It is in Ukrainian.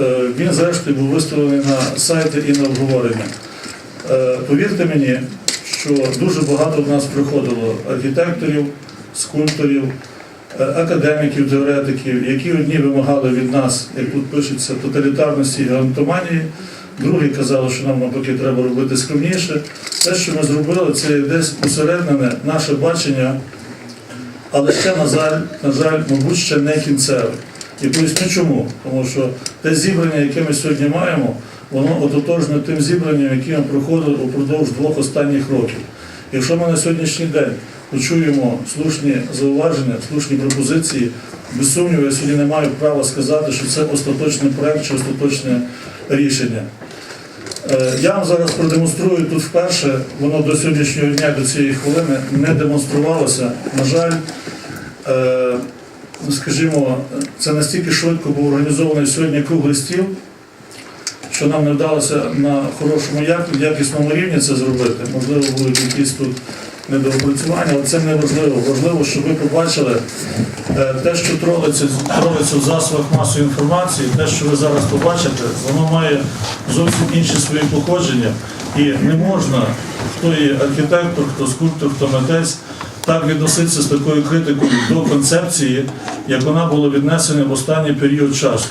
Е, Він зрештою був виставлений на сайті і на обговорення. Е, Повірте мені, що дуже багато до нас приходило архітекторів, скульпторів, е, академіків, теоретиків, які одні вимагали від нас, як тут пишеться, тоталітарності і грантоманії, другі казали, що нам навпаки треба робити скромніше. Те, що ми зробили, це десь усереднене наше бачення, але ще, на жаль, на жаль, мабуть, ще не кінцеве. І поясню чому. Тому що те зібрання, яке ми сьогодні маємо, воно ототожне тим зібранням, яке ми проходили упродовж двох останніх років. Якщо ми на сьогоднішній день почуємо слушні зауваження, слушні пропозиції, без сумніву, я сьогодні не маю права сказати, що це остаточний проект чи остаточне рішення. Е, Я вам зараз продемонструю тут вперше, воно до сьогоднішнього дня, до цієї хвилини не демонструвалося. На жаль, е, скажімо, це настільки швидко був організований сьогодні круглий стіл, що нам не вдалося на хорошому якісному рівні це зробити. Можливо, будуть якісь тут недоопрацювання, але це не важливо. Важливо, щоб ви побачили е, те, що тролиться, тролиться в засобах масової інформації, те, що ви зараз побачите, воно має зовсім інші свої походження. І не можна, хто є архітектор, хто скульптор, хто митець, так відноситися з такою критикою до концепції, як вона була віднесена в останній період часу.